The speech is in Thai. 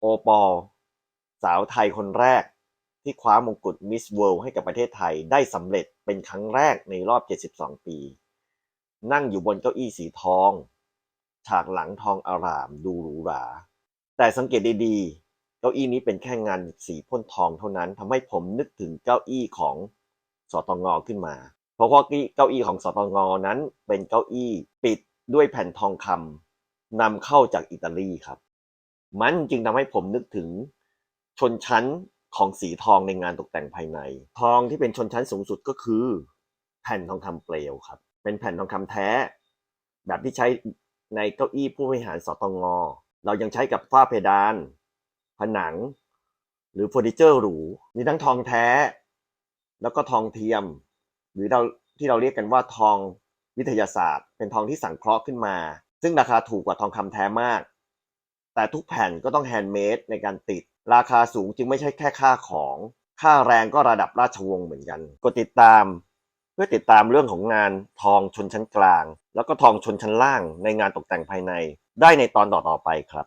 โอปอลสาวไทยคนแรก ที่คว้ามงกุฎมิสเวิลด์ให้กับประเทศไทยได้สำเร็จเป็นครั้งแรกในรอบ 72 ปี นั่งอยู่บนเก้าอี้สีทอง ฉากหลังทองอารามดูหรูหรา แต่สังเกตดีๆ เก้าอี้นี้เป็นแค่งานสีพ่นทองเท่านั้นทำให้ผมนึกถึงเก้าอี้ของสตงขึ้นมา เพราะว่าเก้าอี้ของสตงนั้นเป็นเก้าอี้ปิดด้วยแผ่นทองคำนำเข้าจากอิตาลีครับ มันจึงทำให้ผมนึกถึงชนชั้นของสีทองในงานตกแต่งภายใน ทองที่เป็นชนชั้นสูงสุดก็คือ แผ่นทองคำเปลวครับ เป็นแผ่นทองคำแท้ แบบที่ใช้ในเก้าอี้ผู้บริหารสตงเรายังใช้กับฝ้าเพดาน ผนัง หรือเฟอร์นิเจอร์หรู มีทั้งทองแท้ แล้วก็ทองเทียม หรือเราที่เราเรียกกันว่าทองวิทยาศาสตร์ เป็นทองที่สังเคราะห์ขึ้นมา ซึ่งราคาถูกกว่าทองคำแท้มาก แต่ทุกแผ่นก็ต้องแฮนด์เมดในการติด ราคาสูงจึงไม่ใช่แค่ค่าของ ค่าแรงก็ระดับราชวงศ์เหมือนกัน กดติดตาม เพื่อติดตามเรื่องของงานทองชนชั้นกลาง แล้วก็ทองชนชั้นล่างในงานตกแต่งภายในได้ในตอนต่อๆไปครับ